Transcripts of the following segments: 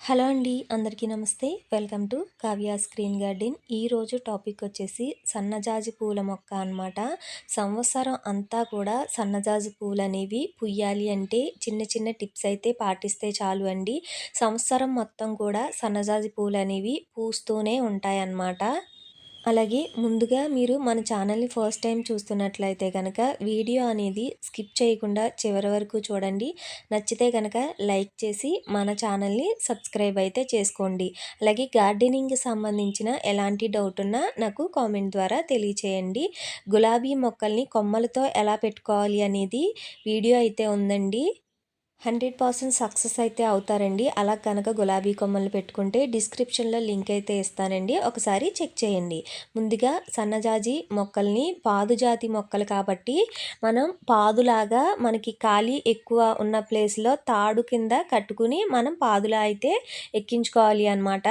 Hello అండి అందరికీ నమస్తే. Welcome to Kavya screen garden. ఈరోజు టాపిక్ వచ్చేసి సన్నజాజి పూల మొక్క అనమాట సంవత్సరం అంతా కూడా సన్నజాజి పూలు అనేవి పుయ్యాలి అంటే చిన్న చిన్న టిప్స్ అయితే పాటిస్తే చాలు అండి. సంవత్సరం మొత్తం కూడా సన్నజాజి పూలు అనేవి పూస్తూనే ఉంటాయన్నమాట. అలాగే ముందుగా మీరు మన ఛానల్ని ఫస్ట్ టైం చూస్తున్నట్లయితే కనుక వీడియో అనేది స్కిప్ చేయకుండా చివరి వరకు చూడండి. నచ్చితే కనుక లైక్ చేసి మన ఛానల్ని సబ్స్క్రైబ్ అయితే చేసుకోండి. అలాగే గార్డెనింగ్కి సంబంధించిన ఎలాంటి డౌట్ ఉన్నా నాకు కామెంట్ ద్వారా తెలియచేయండి. గులాబీ మొక్కల్ని కొమ్మలతో ఎలా పెట్టుకోవాలి అనేది వీడియో అయితే ఉందండి. హండ్రెడ్ పర్సెంట్ సక్సెస్ అయితే అవుతారండి. అలా కనుక గులాబీ కొమ్మలు పెట్టుకుంటే డిస్క్రిప్షన్లో లింక్ అయితే ఇస్తానండి. ఒకసారి చెక్ చేయండి. ముందుగా సన్నజాజి మొక్కల్ని పాదుజాతి మొక్కలు కాబట్టి మనం పాదులాగా మనకి ఖాళీ ఎక్కువ ఉన్న ప్లేస్లో తాడు కింద కట్టుకుని మనం పాదులా అయితే ఎక్కించుకోవాలి అనమాట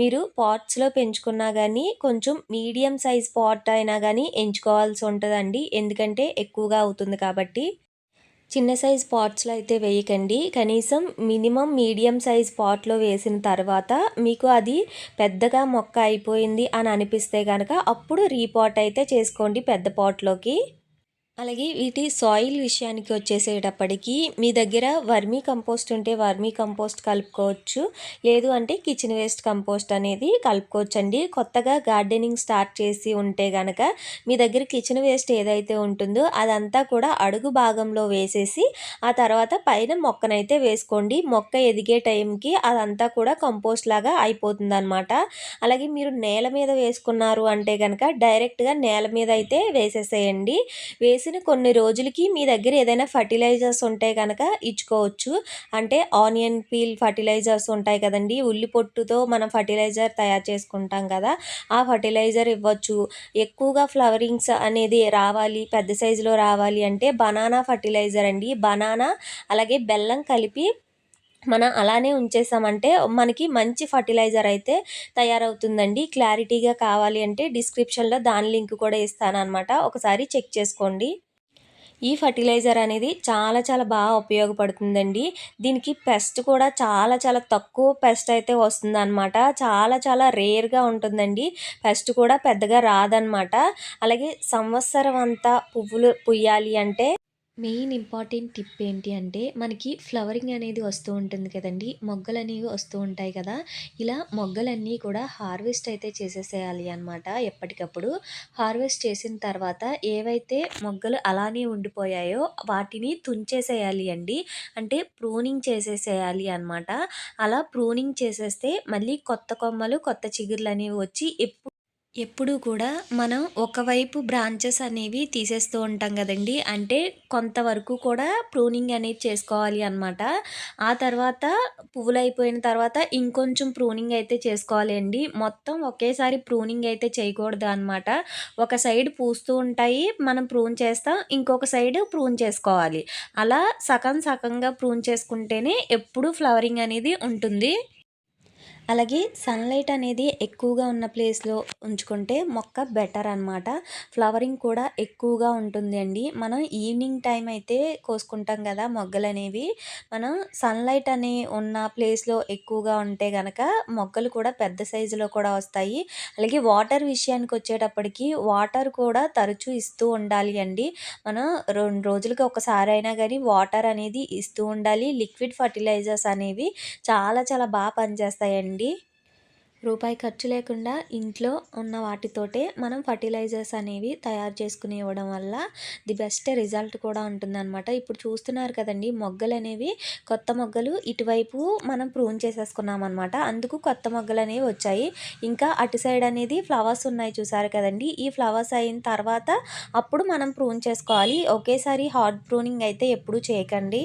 మీరు పాట్స్లో పెంచుకున్నా కానీ కొంచెం మీడియం సైజ్ పాట్ అయినా కానీ ఎంచుకోవాల్సి ఉంటుందండి. ఎందుకంటే ఎక్కువగా అవుతుంది కాబట్టి. చిన్న సైజ్ పాట్స్లో అయితే వేయకండి. కనీసం మినిమం మీడియం సైజ్ పాట్లో వేసిన తర్వాత మీకు అది పెద్దగా మొక్క అయిపోయింది అని అనిపిస్తే కనుక అప్పుడు రీపాట్ అయితే చేసుకోండి పెద్ద పాట్లోకి. అలాగే వీటి సాయిల్ విషయానికి వచ్చేసేటప్పటికి మీ దగ్గర వర్మీ కంపోస్ట్ ఉంటే వర్మీ కంపోస్ట్ కలుపుకోవచ్చు. లేదు అంటే కిచెన్ వేస్ట్ కంపోస్ట్ అనేది కలుపుకోవచ్చు అండి కొత్తగా గార్డెనింగ్ స్టార్ట్ చేసి ఉంటే కనుక మీ దగ్గర కిచెన్ వేస్ట్ ఏదైతే ఉంటుందో అదంతా కూడా అడుగు భాగంలో వేసేసి ఆ తర్వాత పైన మొక్కనైతే వేసుకోండి. మొక్క ఎదిగే టైంకి అదంతా కూడా కంపోస్ట్ లాగా అయిపోతుంది అనమాట అలాగే మీరు నేల మీద వేసుకున్నారు అంటే కనుక డైరెక్ట్గా నేల మీద అయితే వేసేసేయండి. వేసి వేసిన కొన్ని రోజులకి మీ దగ్గర ఏదైనా ఫర్టిలైజర్స్ ఉంటే కనుక ఇచ్చుకోవచ్చు. అంటే ఆనియన్ పీల్ ఫర్టిలైజర్స్ ఉంటాయి కదండి. ఉల్లి పొట్టుతో మనం ఫర్టిలైజర్ తయారు చేసుకుంటాం కదా. ఆ ఫర్టిలైజర్ ఇవ్వచ్చు. ఎక్కువగా ఫ్లవరింగ్స్ అనేది రావాలి పెద్ద సైజులో రావాలి అంటే బనానా ఫర్టిలైజర్ అండి. బనానా అలాగే బెల్లం కలిపి మనం అలానే ఉంచేసామంటే మనకి మంచి ఫర్టిలైజర్ అయితే తయారవుతుందండి. క్లారిటీగా కావాలి అంటే డిస్క్రిప్షన్లో దాని లింక్ కూడా ఇస్తాను అనమాట ఒకసారి చెక్ చేసుకోండి. ఈ ఫర్టిలైజర్ అనేది చాలా చాలా బాగా ఉపయోగపడుతుందండి. దీనికి పెస్ట్ కూడా చాలా చాలా తక్కువ పెస్ట్ అయితే వస్తుందన్నమాట. చాలా చాలా రేర్గా ఉంటుందండి. పెస్ట్ కూడా పెద్దగా రాదనమాట అలాగే సంవత్సరం అంతా పువ్వులు పుయ్యాలి అంటే మెయిన్ ఇంపార్టెంట్ టిప్ ఏంటి అంటే మనకి ఫ్లవరింగ్ అనేది వస్తూ ఉంటుంది కదండి. మొగ్గలు అనేవి వస్తూ ఉంటాయి కదా. ఇలా మొగ్గలన్నీ కూడా హార్వెస్ట్ అయితే చేసేసేయాలి అనమాట ఎప్పటికప్పుడు. హార్వెస్ట్ చేసిన తర్వాత ఏవైతే మొగ్గలు అలానే ఉండిపోయాయో వాటిని తుంచేసేయాలి అండి. అంటే ప్రూనింగ్ చేసేసేయాలి అనమాట అలా ప్రూనింగ్ చేసేస్తే మళ్ళీ కొత్త కొమ్మలు కొత్త చిగుర్లు అనేవి వచ్చి ఎప్పుడు ఎప్పుడూ కూడా మనం ఒకవైపు బ్రాంచెస్ అనేవి తీసేస్తూ ఉంటాం కదండి. అంటే కొంతవరకు కూడా ప్రూనింగ్ అనేది చేసుకోవాలి అనమాట ఆ తర్వాత పువ్వులు అయిపోయిన తర్వాత ఇంకొంచెం ప్రూనింగ్ అయితే చేసుకోవాలి అండి. మొత్తం ఒకేసారి ప్రూనింగ్ అయితే చేయకూడదు అనమాట ఒక సైడ్ పూస్తూ ఉంటాయి మనం ప్రూన్ చేస్తాం ఇంకొక సైడ్ ప్రూన్ చేసుకోవాలి. అలా సగం సగంగా ప్రూన్ చేసుకుంటేనే ఎప్పుడు ఫ్లవరింగ్ అనేది ఉంటుంది. అలాగే సన్లైట్ అనేది ఎక్కువగా ఉన్న ప్లేస్లో ఉంచుకుంటే మొక్క బెటర్ అనమాట ఫ్లవరింగ్ కూడా ఎక్కువగా ఉంటుంది అండి. మనం ఈవినింగ్ టైం అయితే కోసుకుంటాం కదా మొగ్గలు అనేవి. మనం సన్లైట్ అనే ఉన్న ప్లేస్లో ఎక్కువగా ఉంటే కనుక మొగ్గలు కూడా పెద్ద సైజులో కూడా వస్తాయి. అలాగే వాటర్ విషయానికి వచ్చేటప్పటికి వాటర్ కూడా తరచూ ఇస్తూ ఉండాలి అండి. మనం రెండు రోజులకి ఒకసారి అయినా కానీ వాటర్ అనేది ఇస్తూ ఉండాలి. లిక్విడ్ ఫర్టిలైజర్స్ అనేవి చాలా చాలా బాగా పనిచేస్తాయండి. అండి. రూపాయి ఖర్చు లేకుండా ఇంట్లో ఉన్న వాటితోటే మనం ఫర్టిలైజర్స్ అనేవి తయారు చేసుకుని ఇవ్వడం వల్ల ది బెస్ట్ రిజల్ట్ కూడా ఉంటుందన్నమాట. ఇప్పుడు చూస్తున్నారు కదండి మొగ్గలు అనేవి కొత్త మొగ్గలు ఇటువైపు మనం ప్రూన్ చేసేసుకున్నాం అనమాట అందుకు కొత్త మొగ్గలు అనేవి వచ్చాయి. ఇంకా అటు సైడ్ అనేది ఫ్లవర్స్ ఉన్నాయి చూసారు కదండి. ఈ ఫ్లవర్స్ అయిన తర్వాత అప్పుడు మనం ప్రూన్ చేసుకోవాలి. ఒకేసారి హార్డ్ ప్రూనింగ్ అయితే ఎప్పుడూ చేయకండి.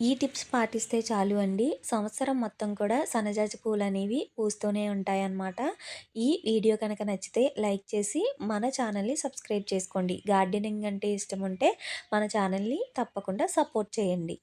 ఈ టిప్స్ పాటిస్తే చాలు అండి. సంవత్సరం మొత్తం కూడా సన్నజాజి పూలు అనేవి పూస్తూనే ఉంటాయన్నమాట. ఈ వీడియో కనుక నచ్చితే లైక్ చేసి మన ఛానల్ని సబ్స్క్రైబ్ చేసుకోండి. గార్డెనింగ్ అంటే ఇష్టం ఉంటే మన ఛానల్ని తప్పకుండా సపోర్ట్ చేయండి.